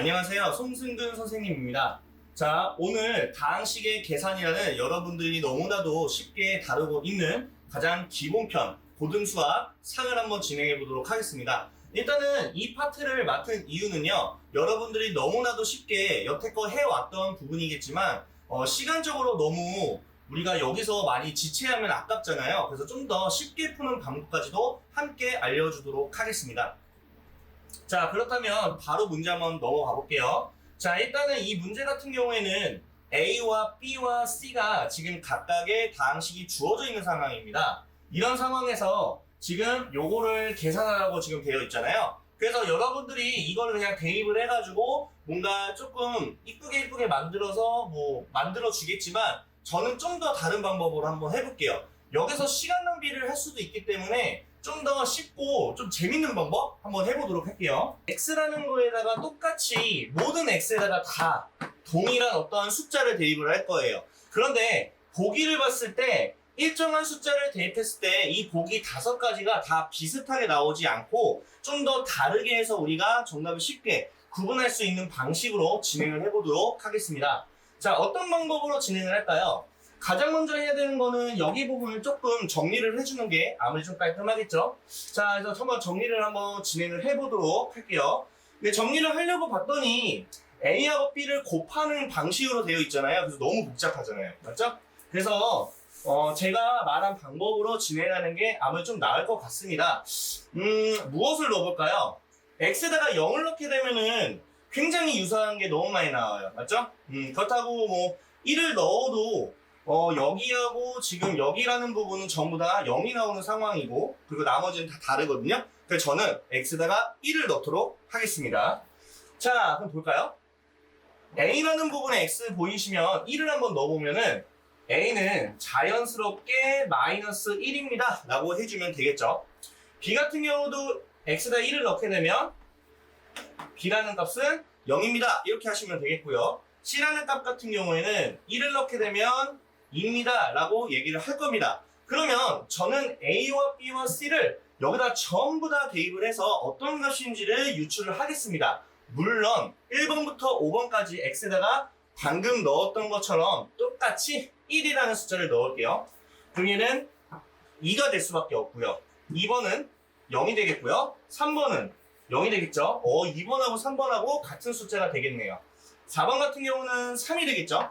안녕하세요. 송승근 선생님입니다. 자, 오늘 다항식의 계산이라는 여러분들이 너무나도 쉽게 다루고 있는 가장 기본편 고등수학 상을 한번 진행해 보도록 하겠습니다. 일단은 이 파트를 맡은 이유는요, 여러분들이 너무나도 쉽게 여태껏 해왔던 부분이겠지만, 어, 시간적으로 너무 우리가 여기서 많이 지체하면 아깝잖아요. 그래서 좀 더 쉽게 푸는 방법까지도 함께 알려주도록 하겠습니다. 자, 그렇다면 바로 문제 한번 넘어가 볼게요. 자, 일단은 이 문제 같은 경우에는 A와 B와 C가 지금 각각의 다항식이 주어져 있는 상황입니다. 이런 상황에서 지금 요거를 계산하라고 지금 되어 있잖아요. 그래서 여러분들이 이걸 그냥 대입을 해가지고 뭔가 조금 이쁘게 이쁘게 만들어서 뭐 만들어 주겠지만 저는 좀 더 다른 방법으로 한번 해볼게요. 여기서 시간 낭비를 할 수도 있기 때문에 좀 더 쉽고 좀 재밌는 방법 한번 해보도록 할게요. x라는 거에다가 똑같이 모든 x에다가 다 동일한 어떠한 숫자를 대입을 할 거예요. 그런데 보기를 봤을 때 일정한 숫자를 대입했을 때 이 보기 다섯 가지가 다 비슷하게 나오지 않고 좀 더 다르게 해서 우리가 정답을 쉽게 구분할 수 있는 방식으로 진행을 해보도록 하겠습니다. 자, 어떤 방법으로 진행을 할까요? 가장 먼저 해야 되는 거는 여기 부분을 조금 정리를 해주는 게 아무리 좀 깔끔하겠죠? 자, 그래서 한번 정리를 한번 진행을 해보도록 할게요. 근데 정리를 하려고 봤더니 A하고 B를 곱하는 방식으로 되어 있잖아요. 그래서 너무 복잡하잖아요. 맞죠? 그래서 어, 제가 말한 방법으로 진행하는 게 아무래도 좀 나을 것 같습니다. 음, 무엇을 넣어볼까요? X에다가 0을 넣게 되면은 굉장히 유사한 게 너무 많이 나와요. 맞죠? 음, 그렇다고 뭐 1을 넣어도 어, 여기하고 지금 여기라는 부분은 전부 다 0이 나오는 상황이고 그리고 나머지는 다 다르거든요. 그래서 저는 x에다가 1을 넣도록 하겠습니다. 자, 그럼 볼까요? a라는 부분에 x 보이시면 1을 한번 넣어보면은 a는 자연스럽게 마이너스 1입니다. 라고 해주면 되겠죠. b 같은 경우도 x에다 1을 넣게 되면 b라는 값은 0입니다. 이렇게 하시면 되겠고요. c라는 값 같은 경우에는 1을 넣게 되면 2 입니다. 라고 얘기를 할 겁니다. 그러면 저는 a와 b와 c를 여기다 전부 다 대입을 해서 어떤 값인지를 유출을 하겠습니다. 물론 1번부터 5번까지 x에다가 방금 넣었던 것처럼 똑같이 1이라는 숫자를 넣을게요. 얘는 2가 될 수밖에 없고요. 2번은 0이 되겠고요. 3번은 0이 되겠죠. 어, 2번하고 3번하고 같은 숫자가 되겠네요. 4번 같은 경우는 3이 되겠죠.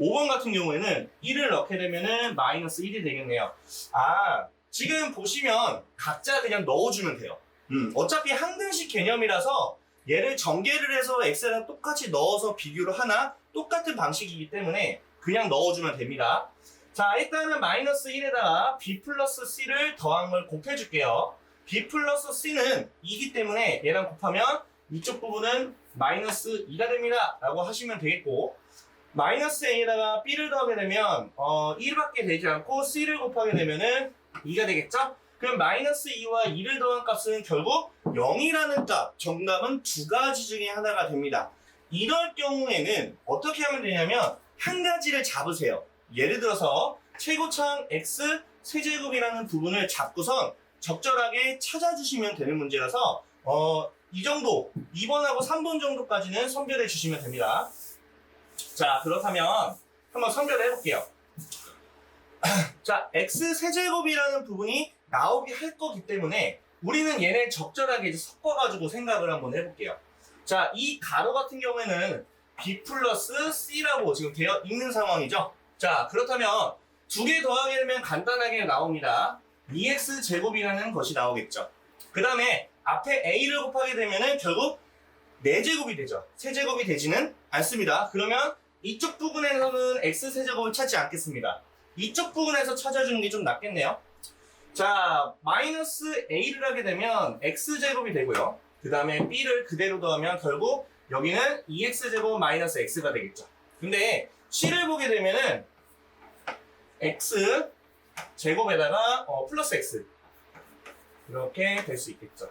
5번 같은 경우에는 1을 넣게 되면은 마이너스 1이 되겠네요. 아, 지금 보시면 각자 그냥 넣어주면 돼요. 음, 어차피 항등식 개념이라서 얘를 전개를 해서 x랑 똑같이 넣어서 비교를 하나 똑같은 방식이기 때문에 그냥 넣어주면 됩니다. 자, 일단은 마이너스 1에다가 b 플러스 c를 더한 걸 곱해줄게요. b 플러스 c는 2기 때문에 얘랑 곱하면 이쪽 부분은 마이너스 2가 됩니다. 라고 하시면 되겠고 마이너스 a에다가 b를 더하게 되면 어, 1밖에 되지 않고 c를 곱하게 되면은 2가 되겠죠? 그럼 마이너스 2와 2를 더한 값은 결국 0이라는 값, 정답은 두 가지 중에 하나가 됩니다. 이럴 경우에는 어떻게 하면 되냐면 한 가지를 잡으세요. 예를 들어서 최고창 x 세제곱이라는 부분을 잡고선 적절하게 찾아주시면 되는 문제라서 어, 이 정도, 2번하고 3번 정도까지는 선별해 주시면 됩니다. 자, 그렇다면 한번 선별해 볼게요. 자, x 세제곱이라는 부분이 나오게 할 거기 때문에 우리는 얘네 적절하게 이제 섞어가지고 생각을 한번 해볼게요. 자, 이 가로 같은 경우에는 b 플러스 c라고 지금 되어 있는 상황이죠. 자, 그렇다면 두 개 더하게 되면 간단하게 나옵니다. 2x 제곱이라는 것이 나오겠죠. 그 다음에 앞에 a를 곱하게 되면은 결국 4제곱이 되죠. 세제곱이 되지는 않습니다. 그러면 이쪽 부분에서는 x 세제곱을 찾지 않겠습니다. 이쪽 부분에서 찾아주는 게 좀 낫겠네요. 자, 마이너스 a를 하게 되면 x제곱이 되고요. 그 다음에 b를 그대로 더하면 결국 여기는 2x제곱 마이너스 x가 되겠죠. 근데 c를 보게 되면은 x 제곱에다가 어, 플러스 x 이렇게 될 수 있겠죠.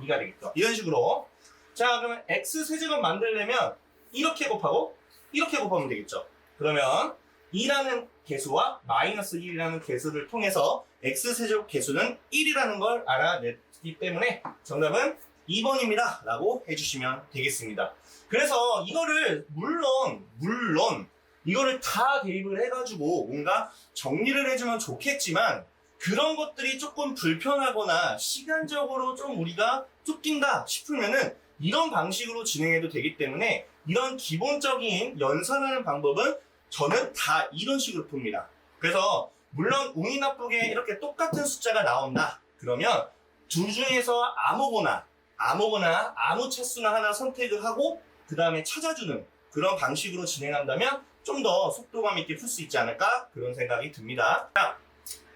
2가 되겠죠. 이런 식으로. 자, 그러면 x 세제곱 만들려면 이렇게 곱하고 이렇게 곱하면 되겠죠. 그러면 2라는 개수와 마이너스 1이라는 개수를 통해서 x 세제곱 개수는 1이라는 걸 알아냈기 때문에 정답은 2번입니다. 라고 해주시면 되겠습니다. 그래서 이거를 물론 물론 이거를 다 대입을 해가지고 뭔가 정리를 해주면 좋겠지만 그런 것들이 조금 불편하거나 시간적으로 좀 우리가 쫓긴다 싶으면은 이런 방식으로 진행해도 되기 때문에 이런 기본적인 연산하는 방법은 저는 다 이런 식으로 풉니다. 그래서 물론 운이 나쁘게 이렇게 똑같은 숫자가 나온다. 그러면 둘 중에서 아무거나 아무거나 아무 차수나 하나 선택을 하고 그 다음에 찾아주는 그런 방식으로 진행한다면 좀 더 속도감 있게 풀 수 있지 않을까 그런 생각이 듭니다. 자,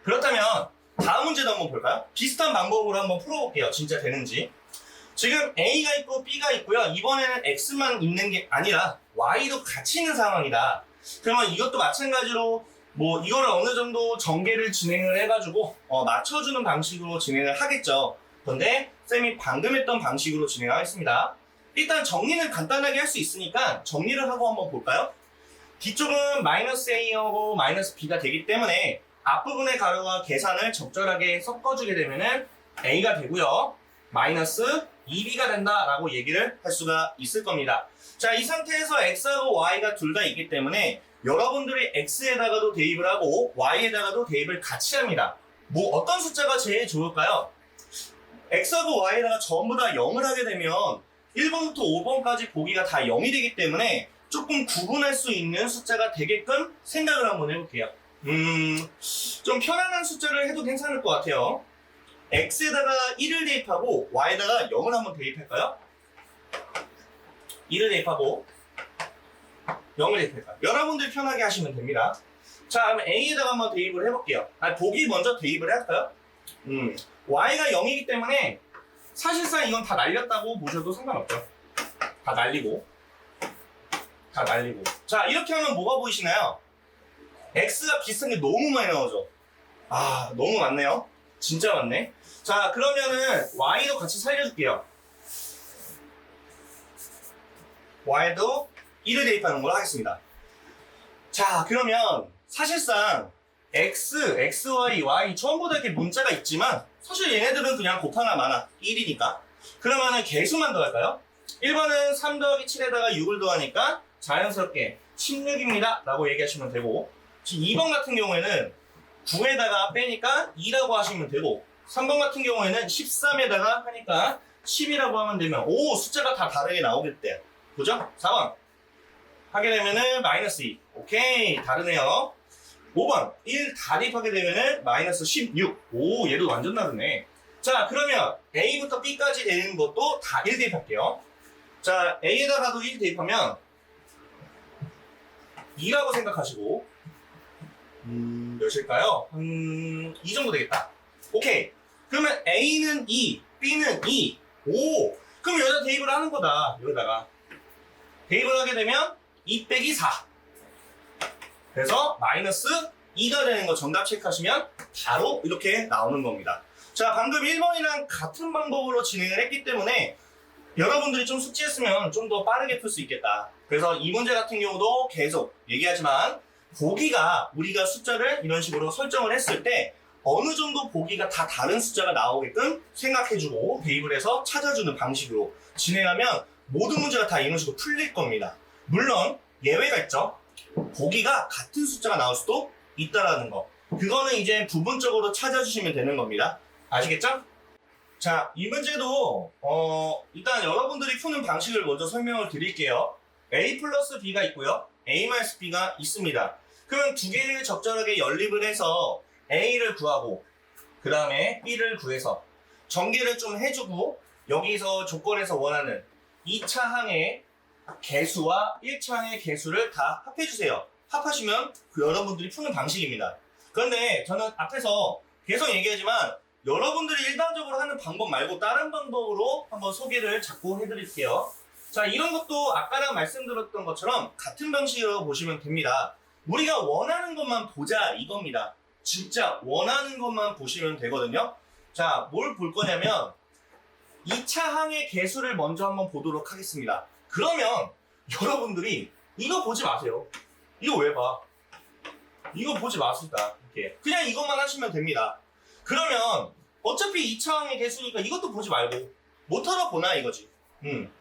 그렇다면 다음 문제도 한번 볼까요? 비슷한 방법으로 한번 풀어볼게요. 진짜 되는지. 지금 A가 있고 B가 있고요. 이번에는 X만 있는 게 아니라 Y도 같이 있는 상황이다. 그러면 이것도 마찬가지로 뭐 이거를 어느 정도 전개를 진행을 해가지고 어, 맞춰주는 방식으로 진행을 하겠죠. 그런데 쌤이 방금 했던 방식으로 진행하겠습니다. 일단 정리는 간단하게 할 수 있으니까 정리를 하고 한번 볼까요? 뒤쪽은 마이너스 A하고 마이너스 B가 되기 때문에 앞부분의 가로와 계산을 적절하게 섞어주게 되면은 A가 되고요. 마이너스 2B가 된다라고 얘기를 할 수가 있을 겁니다. 자, 이 상태에서 X하고 Y가 둘 다 있기 때문에 여러분들이 X에다가도 대입을 하고 Y에다가도 대입을 같이 합니다. 뭐 어떤 숫자가 제일 좋을까요? X하고 Y에다가 전부 다 0을 하게 되면 1번부터 5번까지 보기가 다 0이 되기 때문에 조금 구분할 수 있는 숫자가 되게끔 생각을 한번 해볼게요. 음, 좀 편안한 숫자를 해도 괜찮을 것 같아요. X에다가 1을 대입하고 Y에다가 0을 한번 대입할까요? 1을 대입하고 0을 대입할까요? 여러분들 편하게 하시면 됩니다. 자, 그럼 A에다가 한번 대입을 해볼게요. 아, 보기 먼저 대입을 할까요? 음, Y가 0이기 때문에 사실상 이건 다 날렸다고 보셔도 상관없죠. 다 날리고. 다 날리고. 자, 이렇게 하면 뭐가 보이시나요? X가 비슷한 게 너무 많이 나오죠. 아, 너무 많네요. 진짜 많네. 자, 그러면은 Y도 같이 살려줄게요. Y도 1을 대입하는 걸로 하겠습니다. 자, 그러면 사실상 X, XY, Y 전부 다 이렇게 문자가 있지만 사실 얘네들은 그냥 곱하나 마나 1이니까 그러면은 개수만 더할까요? 1번은 3 더하기 7에다가 6을 더하니까 자연스럽게 16입니다 라고 얘기하시면 되고 지금 2번 같은 경우에는 9에다가 빼니까 2라고 하시면 되고 3번 같은 경우에는 13에다가 하니까 10이라고 하면 되면 오 숫자가 다 다르게 나오겠대요 그죠? 4번 하게 되면은 마이너스 2 오케이 다르네요 5번 1 다립하게 되면은 마이너스 16. 오 얘도 완전 다르네. 자 그러면 A부터 B까지 되는 것도 다 1 대입할게요. 자 A에다가도 1 대입하면 2라고 생각하시고 음 몇일까요? 음, 2 정도 되겠다. 오케이. 그러면 A는 2, B는 2. 오 그럼 여기다 대입을 하는 거다. 여기다가 대입을 하게 되면 2 빼기 4. 그래서 마이너스 2가 되는 거 정답 체크하시면 바로 이렇게 나오는 겁니다. 자, 방금 1번이랑 같은 방법으로 진행을 했기 때문에 여러분들이 좀 숙지했으면 좀 더 빠르게 풀 수 있겠다. 그래서 이 문제 같은 경우도 계속 얘기하지만 보기가 우리가 숫자를 이런 식으로 설정을 했을 때 어느 정도 보기가 다 다른 숫자가 나오게끔 생각해주고 대입을 해서 찾아주는 방식으로 진행하면 모든 문제가 다 이런 식으로 풀릴 겁니다. 물론 예외가 있죠. 보기가 같은 숫자가 나올 수도 있다라는 거. 그거는 이제 부분적으로 찾아주시면 되는 겁니다. 아시겠죠? 자, 이 문제도 어, 일단 여러분들이 푸는 방식을 먼저 설명을 드릴게요. A 플러스 B가 있고요. A 마이너스 B가 있습니다. 그러면 두 개를 적절하게 연립을 해서 A를 구하고 그 다음에 B를 구해서 전개를 좀 해주고 여기서 조건에서 원하는 2차 항의 개수와 1차 항의 개수를 다 합해주세요. 합하시면 그 여러분들이 푸는 방식입니다. 그런데 저는 앞에서 계속 얘기하지만 여러분들이 일반적으로 하는 방법 말고 다른 방법으로 한번 소개를 자꾸 해드릴게요. 자, 이런 것도 아까랑 말씀드렸던 것처럼 같은 방식으로 보시면 됩니다. 우리가 원하는 것만 보자 이겁니다. 진짜 원하는 것만 보시면 되거든요. 자, 뭘 볼 거냐면 2차 항의 개수를 먼저 한번 보도록 하겠습니다. 그러면 여러분들이 이거 보지 마세요. 이거 왜 봐? 이거 보지 마시다. 이렇게. 그냥 이것만 하시면 됩니다. 그러면 어차피 2차 항의 개수니까 이것도 보지 말고 못하러 보나 이거지. 음.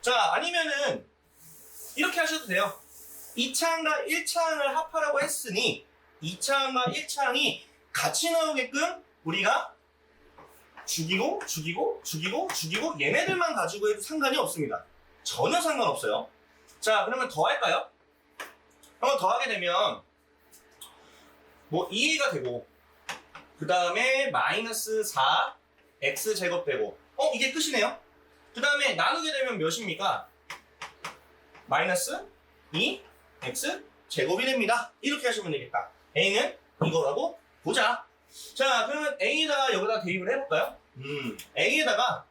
자, 아니면은 이렇게 하셔도 돼요. 2차항과 1차항을 합하라고 했으니 2차항과 1차항이 같이 나오게끔 우리가 죽이고 죽이고 죽이고 죽이고 얘네들만 가지고 해도 상관이 없습니다. 전혀 상관없어요. 자, 그러면 더 할까요? 한번 더 하게 되면 뭐 2가 되고 그 다음에 마이너스 4 x 제곱 되고 어 이게 끝이네요. 그 다음에 나누게 되면 몇입니까? 마이너스 2 x 제곱이 됩니다. 이렇게 하시면 되겠다. a는 이거라고 보자. 자 그러면 a에다가 여기다 대입을 해볼까요? 음 a에다가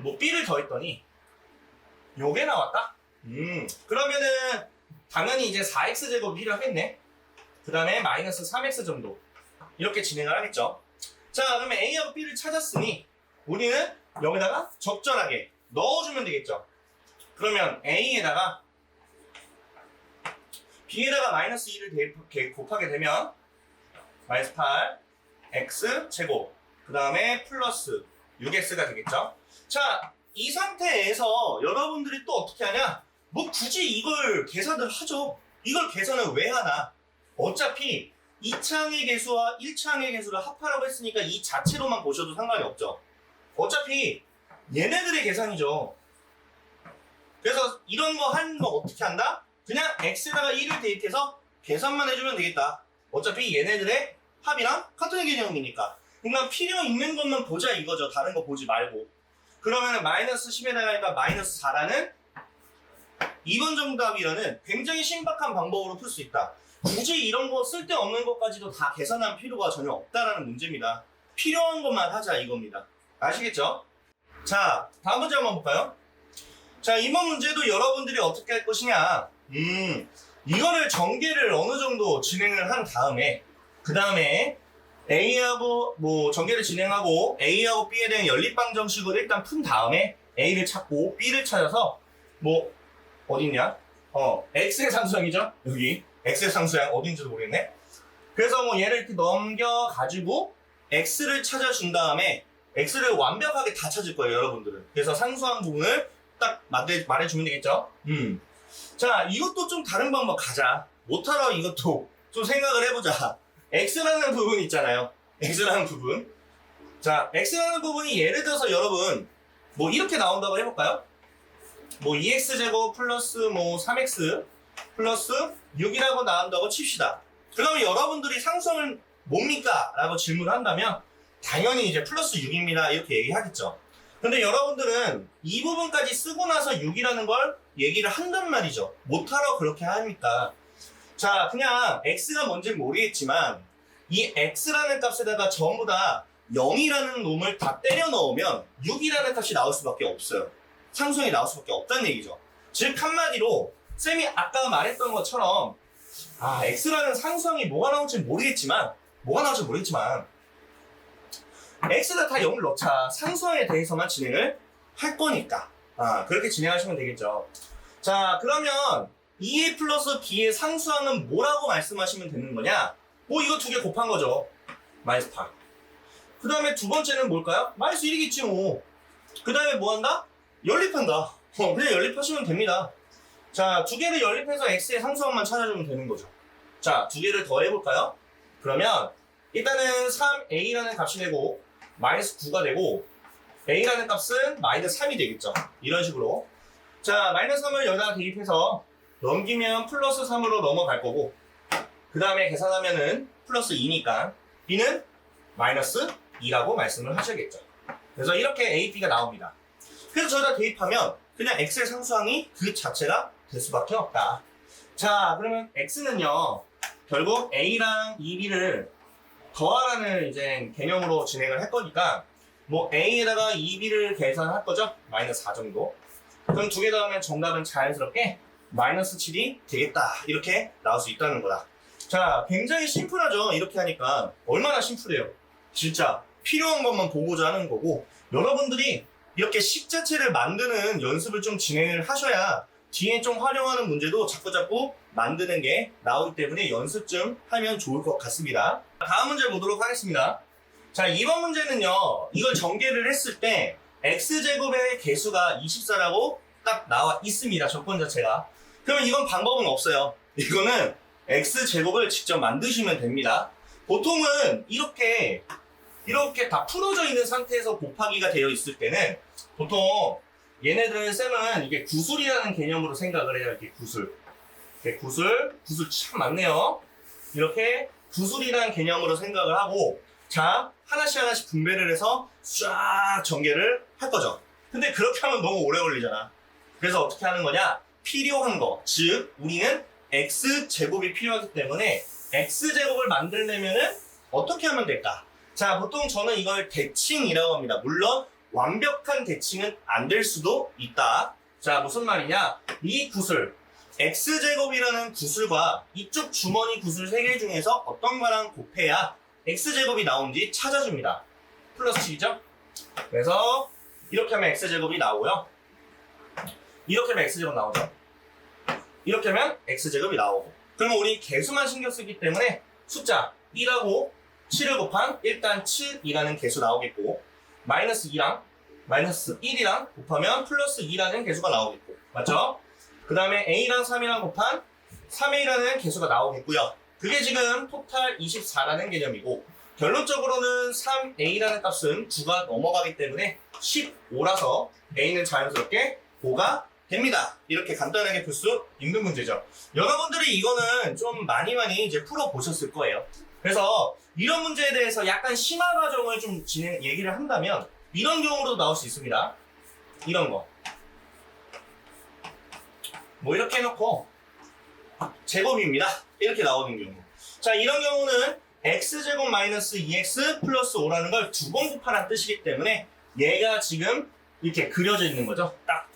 뭐 b를 더했더니 요게 나왔다. 음 그러면은 당연히 이제 4x 제곱이 필요하겠네. 그 다음에 마이너스 3x 정도 이렇게 진행을 하겠죠. 자 그러면 a하고 b를 찾았으니 우리는 여기다가 적절하게 넣어주면 되겠죠. 그러면 a에다가 b에다가 마이너스 2를 대입, 개- 곱하게 되면 마이너스 8 x 제곱 그 다음에 플러스 6x가 되겠죠. 자 이 상태에서 여러분들이 또 어떻게 하냐? 뭐 굳이 이걸 계산을 하죠. 이걸 계산을 왜 하나? 어차피 2차항의 개수와 1차항의 개수를 합하라고 했으니까 이 자체로만 보셔도 상관이 없죠. 어차피 얘네들의 계산이죠. 그래서 이런 거 하는 거 어떻게 한다? 그냥 x에다가 1을 대입해서 계산만 해주면 되겠다. 어차피 얘네들의 합이랑 같은 개념이니까. 그러니까 필요 있는 것만 보자 이거죠. 다른 거 보지 말고. 그러면 마이너스 10에다가 마이너스 4라는 2번 정답이라는 굉장히 신박한 방법으로 풀 수 있다. 굳이 이런 거 쓸데없는 것까지도 다 계산할 필요가 전혀 없다라는 문제입니다. 필요한 것만 하자 이겁니다. 아시겠죠? 자, 다음 문제 한번 볼까요? 자, 이번 문제도 여러분들이 어떻게 할 것이냐. 음, 이거를 전개를 어느 정도 진행을 한 다음에, 그 다음에 A하고, 뭐, 전개를 진행하고, A하고 B에 대한 연립방 정식을 일단 푼 다음에, A를 찾고, B를 찾아서, 뭐, 어딨냐? 어, X의 상수항이죠? 여기. X의 상수항 어딘지도 모르겠네. 그래서 뭐 얘를 이렇게 넘겨가지고, X를 찾아준 다음에, X를 완벽하게 다 찾을 거예요, 여러분들은. 그래서 상수항 부분을 딱 말해, 말해주면 되겠죠? 음. 자, 이것도 좀 다른 방법 가자. 못하러 이것도 좀 생각을 해보자. X라는 부분 있잖아요. X라는 부분. 자, X라는 부분이 예를 들어서 여러분, 뭐 이렇게 나온다고 해볼까요? 뭐 2X제곱 플러스 뭐 3X 플러스 6이라고 나온다고 칩시다. 그러면 여러분들이 상수는 뭡니까? 라고 질문을 한다면, 당연히 이제 플러스 6입니다. 이렇게 얘기하겠죠. 근데 여러분들은 이 부분까지 쓰고 나서 6이라는 걸 얘기를 한단 말이죠. 못하러 그렇게 하니까. 자, 그냥 x가 뭔지 모르겠지만 이 x라는 값에다가 전부 다 0이라는 놈을 다 때려 넣으면 6이라는 값이 나올 수밖에 없어요. 상수형이 나올 수밖에 없다는 얘기죠. 즉 한마디로 쌤이 아까 말했던 것처럼 아 x라는 상수형이 뭐가 나올지 모르겠지만 뭐가 나올지 모르겠지만 x에다 다 0을 넣자 상수항에 대해서만 진행을 할 거니까 아 그렇게 진행하시면 되겠죠 자 그러면 2a 플러스 b의 상수항은 뭐라고 말씀하시면 되는 거냐 뭐 이거 두 개 곱한 거죠 마이너스 8. 그 다음에 두 번째는 뭘까요? 마이너스 1이겠지 뭐 그 다음에 뭐 한다? 연립한다 어, 그냥 연립하시면 됩니다 자 두 개를 연립해서 x의 상수항만 찾아주면 되는 거죠 자 두 개를 더 해볼까요? 그러면 일단은 3a라는 값이 되고 마이너스 9가 되고 a라는 값은 마이너스 3이 되겠죠. 이런 식으로. 자, 마이너스 3을 여기다 대입해서 넘기면 플러스 3으로 넘어갈 거고 그 다음에 계산하면은 플러스 2니까 b는 마이너스 2라고 말씀을 하셔야겠죠. 그래서 이렇게 a, b가 나옵니다. 그래서 저기다 대입하면 그냥 x의 상수항이 그 자체가 될 수밖에 없다. 자, 그러면 x는요. 결국 a랑 2b를 더하라는 이제 개념으로 진행을 할 거니까 뭐 a에다가 2b를 계산할 거죠? 마이너스 4 정도. 그럼 두개 더하면 정답은 자연스럽게 마이너스 7이 되겠다. 이렇게 나올 수 있다는 거다. 자 굉장히 심플하죠? 이렇게 하니까 얼마나 심플해요? 진짜 필요한 것만 보고자 하는 거고 여러분들이 이렇게 식 자체를 만드는 연습을 좀 진행을 하셔야 뒤에 좀 활용하는 문제도 자꾸자꾸 만드는 게 나오기 때문에 연습 좀 하면 좋을 것 같습니다. 다음 문제 보도록 하겠습니다. 자, 이번 문제는요, 이걸 전개를 했을 때 x제곱의 개수가 24라고 딱 나와 있습니다. 조건 자체가. 그러면 이건 방법은 없어요. 이거는 x제곱을 직접 만드시면 됩니다. 보통은 이렇게 이렇게 다 풀어져 있는 상태에서 곱하기가 되어 있을 때는 보통 얘네들 쌤은 이게 구술이라는 개념으로 생각을 해요. 이렇게 구술. 이렇게 구술, 구술 참 많네요. 이렇게 구술이라는 개념으로 생각을 하고 자 하나씩 하나씩 분배를 해서 쫙 전개를 할 거죠. 근데 그렇게 하면 너무 오래 걸리잖아. 그래서 어떻게 하는 거냐? 필요한 거, 즉 우리는 x 제곱이 필요하기 때문에 x 제곱을 만들려면은 어떻게 하면 될까? 자 보통 저는 이걸 대칭이라고 합니다. 물론 완벽한 대칭은 안 될 수도 있다. 자 무슨 말이냐? 이 구슬 x 제곱이라는 구슬과 이쪽 주머니 구슬 세개 중에서 어떤 거랑 곱해야 x 제곱이 나온지 찾아줍니다. 플러스 식이죠? 그래서 이렇게 하면 x 제곱이 나오고요. 이렇게 하면 x 제곱 나오죠. 이렇게 하면 x 제곱이 나오고. 그러면 우리 개수만 신경 쓰기 때문에 숫자 1하고 7을 곱한 일단 7이라는 개수 나오겠고 마이너스 2랑 마이너스 1이랑 곱하면 플러스 2라는 개수가 나오겠고 맞죠? 그 다음에 a랑 3이랑 곱한 3a라는 개수가 나오겠고요. 그게 지금 토탈 24라는 개념이고 결론적으로는 3a라는 값은 9가 넘어가기 때문에 15라서 a는 자연스럽게 5가 됩니다. 이렇게 간단하게 풀 수 있는 문제죠. 여러분들이 이거는 좀 많이 많이 이제 풀어 보셨을 거예요. 그래서 이런 문제에 대해서 약간 심화 과정을 좀 진행 얘기를 한다면 이런 경우도 나올 수 있습니다. 이런 거. 뭐 이렇게 해놓고 제곱입니다. 이렇게 나오는 경우. 자 이런 경우는 x제곱 마이너스 2x 플러스 5라는 걸 두 번 곱하라는 뜻이기 때문에 얘가 지금 이렇게 그려져 있는 거죠. 딱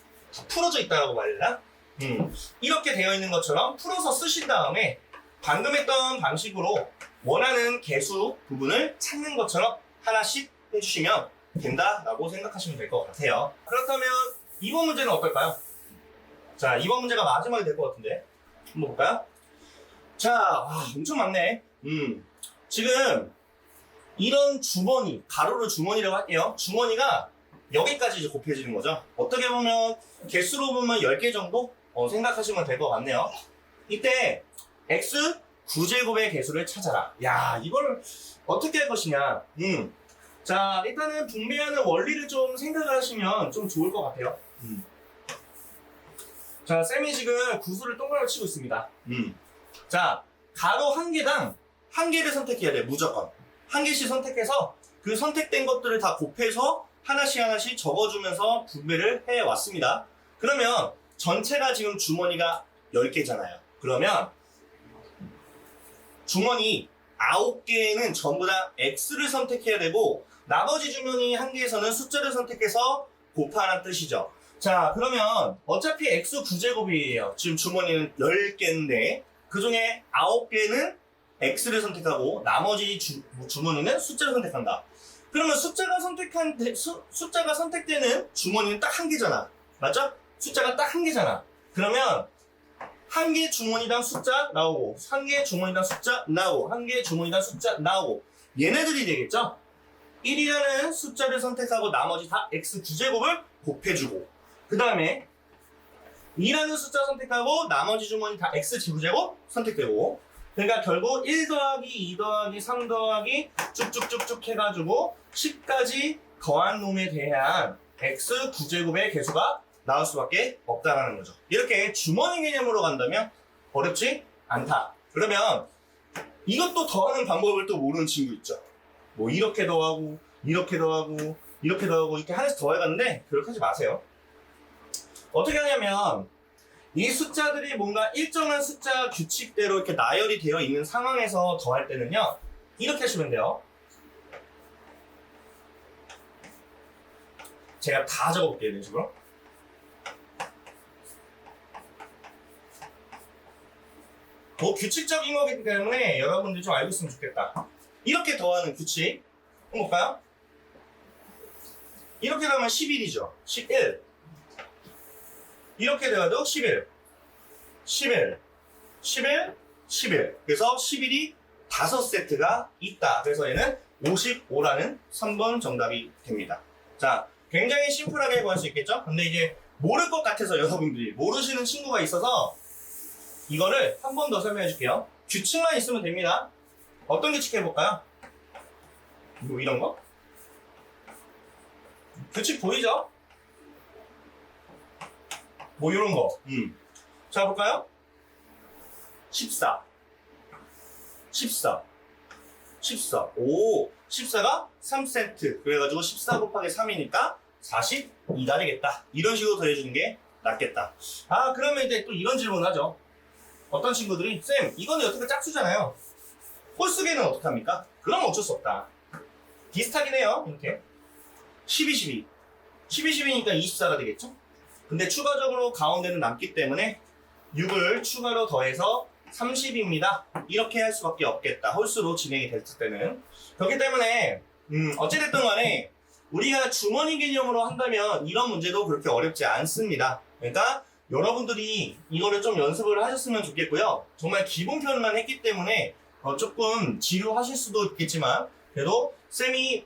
풀어져 있다고 말해야 음, 이렇게 되어 있는 것처럼 풀어서 쓰신 다음에 방금 했던 방식으로 원하는 개수 부분을 찾는 것처럼 하나씩 해주시면 된다라고 생각하시면 될 것 같아요. 그렇다면 이번 문제는 어떨까요? 자, 이번 문제가 마지막이 될 것 같은데 한번 볼까요? 자, 와, 엄청 많네. 음, 지금 이런 주머니, 가로로 주머니라고 할게요. 주머니가 여기까지 이제 곱해지는 거죠. 어떻게 보면 개수로 보면 10개 정도 어, 생각하시면 될 것 같네요. 이때 x 9제곱의 개수를 찾아라. 야, 이걸 어떻게 할 것이냐. 음. 자, 일단은 분배하는 원리를 좀 생각을 하시면 좀 좋을 것 같아요. 음. 자, 쌤이 지금 구수를 동그라미 치고 있습니다. 음. 자, 가로 한 개당 한 개를 선택해야 돼, 무조건. 한 개씩 선택해서 그 선택된 것들을 다 곱해서 하나씩 하나씩 적어주면서 분배를 해 왔습니다. 그러면 전체가 지금 주머니가 10개잖아요. 그러면 주머니 9개는 전부 다 X를 선택해야 되고 나머지 주머니 한 개에서는 숫자를 선택해서 곱하라는 뜻이죠. 자, 그러면 어차피 X 9제곱이에요. 지금 주머니는 10개인데 그 중에 9개는 X를 선택하고 나머지 주, 주머니는 숫자를 선택한다. 그러면 숫자가 선택한 대- 수- 숫자가 선택되는 주머니는 딱 한 개잖아. 맞죠? 숫자가 딱 한 개잖아. 그러면 한 개 주머니당 숫자 나오고 한 개 주머니당 숫자 나오고 한 개 주머니당 숫자 나오고 얘네들이 되겠죠? 1이라는 숫자를 선택하고 나머지 다 x 9제곱을 곱해주고 그 다음에 2라는 숫자 선택하고 나머지 주머니 다 x 9제곱 선택되고 그러니까 결국 1 더하기 2 더하기 3 더하기 쭉쭉쭉쭉 해가지고 10까지 더한 놈에 대한 x 9제곱의 개수가 나올 수밖에 없다라는 거죠. 이렇게 주머니 개념으로 간다면 어렵지 않다. 그러면 이것도 더하는 방법을 또 모르는 친구 있죠. 뭐 이렇게 더하고 이렇게 더하고 이렇게 더하고 이렇게 하나씩 더해갔는데 그렇게 하지 마세요. 어떻게 하냐면 이 숫자들이 뭔가 일정한 숫자 규칙대로 이렇게 나열이 되어 있는 상황에서 더할 때는요 이렇게 하시면 돼요. 제가 다 적어볼게요 이런 식으로. 뭐 규칙적인 거기 때문에 여러분들이 좀 알고 있으면 좋겠다. 이렇게 더하는 규칙 한번 볼까요? 이렇게 되면 11이죠. 11. 이렇게 돼가도 11. 11. 11. 11. 그래서 11이 5세트가 있다. 그래서 얘는 55라는 3번 정답이 됩니다. 자, 굉장히 심플하게 구할 수 있겠죠? 근데 이제 모를 것 같아서 여러분들이 모르시는 친구가 있어서 이거를 한 번 더 설명해 줄게요. 규칙만 있으면 됩니다. 어떤 규칙 해볼까요? 뭐 이런 거? 규칙 보이죠? 뭐 이런 거. 음. 자, 볼까요? 14. 14. 14. 오, 14가 3센트. 그래가지고 14 곱하기 3이니까 42가 되겠다. 이런 식으로 더해주는 게 낫겠다. 아, 그러면 이제 또 이런 질문 하죠. 어떤 친구들이, 쌤, 이거는 여태까 짝수잖아요. 홀수계는 어떡합니까? 그럼 어쩔 수 없다. 비슷하긴 해요, 이렇게. 12, 12. 12, 12니까 24가 되겠죠? 근데 추가적으로 가운데는 남기 때문에 6을 추가로 더해서 30입니다. 이렇게 할 수밖에 없겠다. 홀수로 진행이 됐을 때는. 그렇기 때문에, 음, 어찌됐든 간에 우리가 주머니 개념으로 한다면 이런 문제도 그렇게 어렵지 않습니다. 그러니까 여러분들이 이거를 좀 연습을 하셨으면 좋겠고요. 정말 기본편만 했기 때문에 어, 조금 지루하실 수도 있겠지만 그래도 쌤이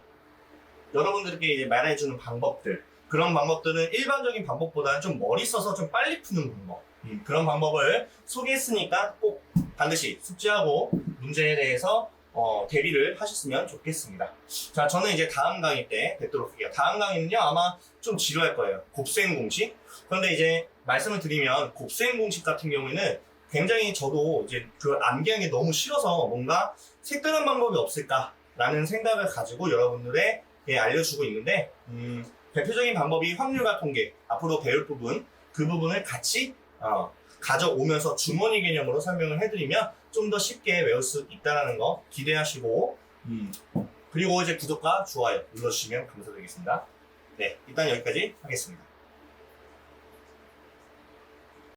여러분들께 이제 말해주는 방법들 그런 방법들은 일반적인 방법보다는 좀 머리 써서 좀 빨리 푸는 방법 음, 그런 방법을 소개했으니까 꼭 반드시 숙지하고 문제에 대해서 어, 대비를 하셨으면 좋겠습니다. 자, 저는 이제 다음 강의 때 뵙도록 할게요. 다음 강의는요, 아마 좀 지루할 거예요. 곱셈 공식. 그런데 이제 말씀을 드리면 곱셈 공식 같은 경우에는 굉장히 저도 이제 그 암기하는 게 너무 싫어서 뭔가 색다른 방법이 없을까라는 생각을 가지고 여러분들에게 알려주고 있는데, 음, 대표적인 방법이 확률과 통계, 앞으로 배울 부분, 그 부분을 같이 어, 가져오면서 주머니 개념으로 설명을 해드리면 좀 더 쉽게 외울 수 있다는 거 기대하시고 음, 그리고 이제 구독과 좋아요 눌러주시면 감사드리겠습니다. 네, 일단 여기까지 하겠습니다.